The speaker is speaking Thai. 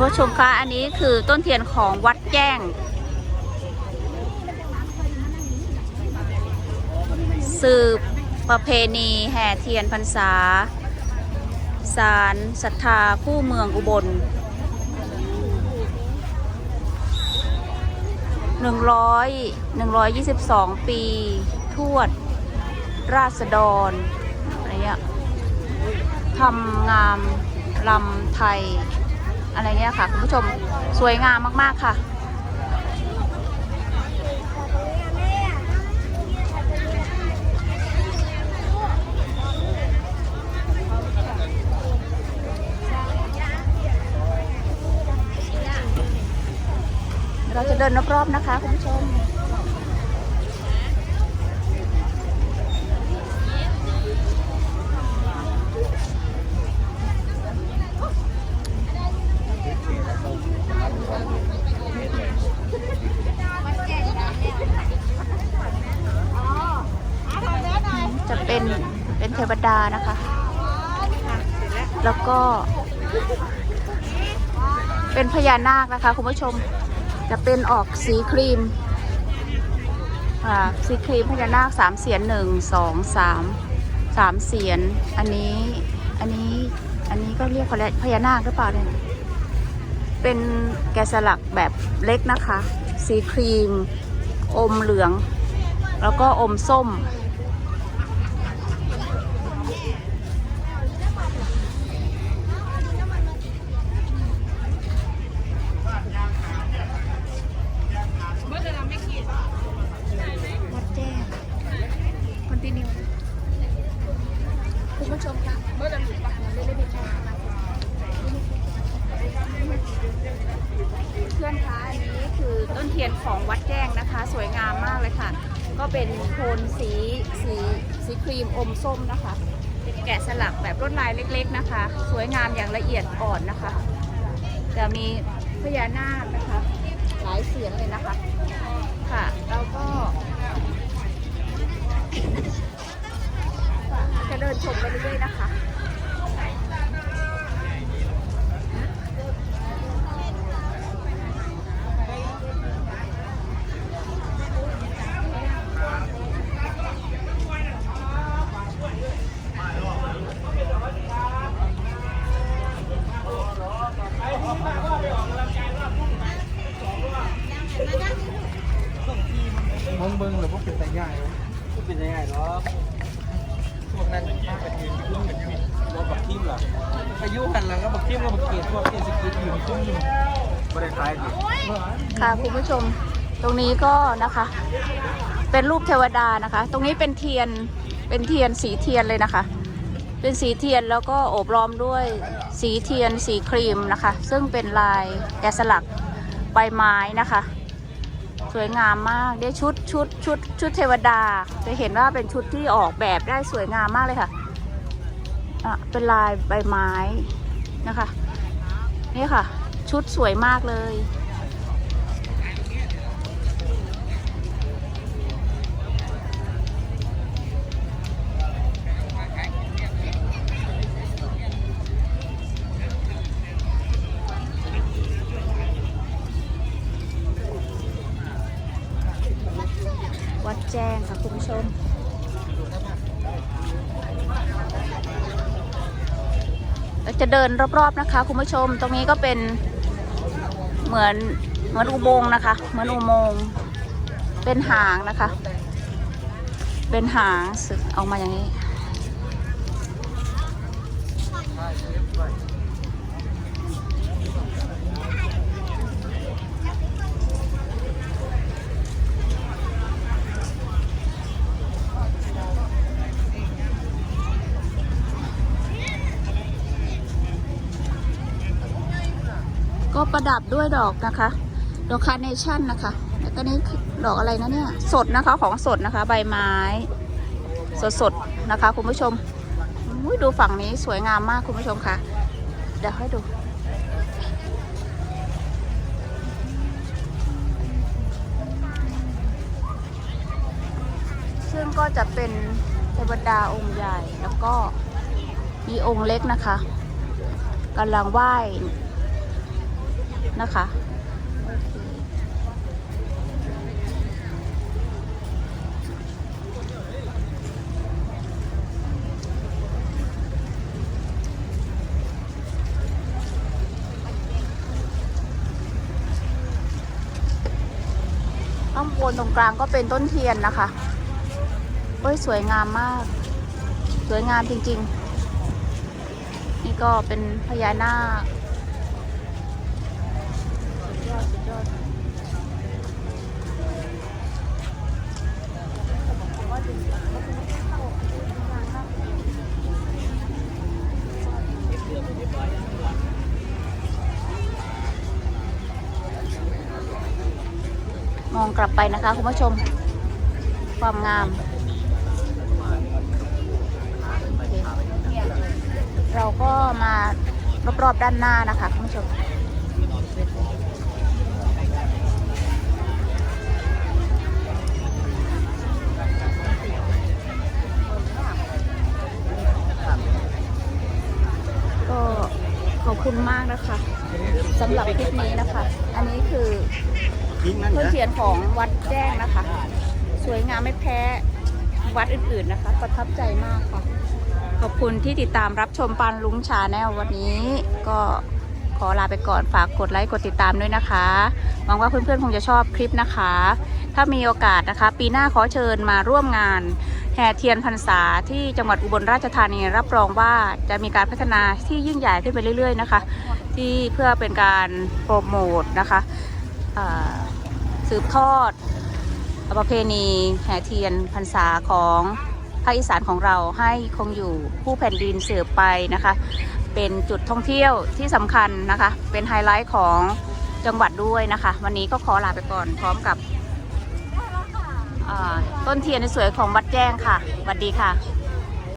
ผู้ชมคะอันนี้คือต้นเทียนของวัดแจ้ง สืบประเพณีแห่เทียนพรรษา สารศรัทธาคู่เมืองอุบล 100 122 ปี ทวด ราษฎรอะไรเงี้ยทำงามลำไทย อะไรเงี้ยค่ะคุณผู้ชมสวยงามมากๆค่ะ เราจะเดินรอบๆนะคะคุณผู้ชม เป็นเป็นเทวดานะคะ แล้วก็เป็นพญานาคนะคะคุณผู้ชมจะเป็นออกสีครีมอ่าสีครีมพญานาคสามเสียนหนึ่งสองสามสามเสียน อันนี้อันนี้อันนี้ก็เรียกเขาเรียกพญานาคหรือเปล่าเนี่ยเป็นแกะสลักแบบเล็กนะคะ สีครีม อมเหลือง แล้วก็อมส้ม วัดแจ้งคอนติเนียคุณผู้ชมคะเมื่อเราหลุดปะเราไม่ได้ไปแจ้งเพื่อนคะอันนี้คือต้นเทียนของวัดแจ้งนะคะ ส วยงามมากเลยค่ะ ก็เป็นโทนสีสีสีครีมอมส้มนะคะเป็นแกะสลักแบบลวดลายเล็กๆนะคะ สวยงามอย่างละเอียดอ่อนนะคะ จะมีพญานาคนะคะ หลายเสียงเลยนะคะ ค่ะแล้วก็จะเดินชมไปเรื่อยๆนะคะ มองเบิ้งหรือว่าเป็นตาใหญ่ เป็นยังไงหรอพวกนั้นมากกว่าทีมขึ้นอนยังรถบักทีมเหรออายุหันหลังก็บักทีมก็บักเกียรพวกเกียรสกิลอยู่ขึ้นไม่ได้ขายดิค่ะคุณผู้ชมตรงนี้ก็นะคะ เป็นรูปเทวดานะคะ ตรงนี้เป็นเทียนเป็นเทียนสีเทียนเลยนะคะ เป็นสีเทียนแล้วก็โอบล้อมด้วยสีเทียนสีครีมนะคะ ซึ่งเป็นลายแกะสลักใบไม้นะคะ สวยงามมากได้ชุดชุดชุดชุดเทวดา จะเห็นว่าเป็นชุดที่ออกแบบได้สวยงามมากเลยค่ะอะเป็นลายใบไม้นะคะ นี่ค่ะ ชุดสวยมากเลย แจ้งค่ะคุณผู้ชมเราจะเดินรอบๆนะคะ คุณผู้ชมตรงนี้ก็เป็นเหมือนเหมือนอุโมงค์นะคะ เหมือนอุโมงค์เป็นหางนะคะ เป็นหางสึกออกมาอย่างนี้ ก็ประดับด้วยดอกนะคะ ดอกคาร์เนชั่นนะคะ แล้วก็นี่ดอกอะไรนะเนี่ย สดนะคะ ของสดนะคะ ใบไม้ สดสดๆนะคะ คุณผู้ชมดูฝั่งนี้สวยงามมากคุณผู้ชมค่ะ เดี๋ยวให้ดู ซึ่งก็จะเป็นเทวดาองค์ใหญ่แล้วก็มีองค์เล็กนะคะกำลังไหว้ นะคะ ข้างบนตรงกลางก็เป็นต้นเทียนนะคะเอ้ย สวยงามมาก สวยงามจริง ๆ นี่ก็เป็นพญานาค อดสุดยอดมองกลับไปนะคะคุณผู้ชม ความงามเเราก็มารอบๆด้านหน้านะคะคุณผู้ชม ก็ขอบคุณมากนะคะสำหรับ คลิปนี้นะคะ อันนี้คือต้นเทียนของวัดแจ้งนะคะ สวยงามไม่แพ้วัดอื่นๆนะคะ ประทับใจมากค่ะ ขอบคุณที่ติดตามรับชมปานลุงชาแนลวันนี้ก็ขอลาไปก่อนฝากกดไลค์กดติดตามด้วยนะคะ หวังว่าเพื่อนๆคงจะชอบคลิปนะคะ ถ้ามีโอกาสนะคะ ปีหน้าขอเชิญมาร่วมงาน แห่เทียนพรรษาที่จังหวัดอุบลราชธานีรับรองว่าจะมีการพัฒนาที่ยิ่งใหญ่ขึ้นไปเรื่อย ๆ นะคะ ที่เพื่อเป็นการโปรโมทนะคะสืบทอดประเพณีแห่เทียนพรรษาของภาคอีสานของเราให้คงอยู่ผู้แผ่นดินเสืบไปนะคะ เป็นจุดท่องเที่ยวที่สำคัญนะคะ เป็นไฮไลท์ของจังหวัดด้วยนะคะ วันนี้ก็ขอลาไปก่อนพร้อมกับ ต้นเทียนสวยของวัดแจ้งค่ะสวัสดีค่ะ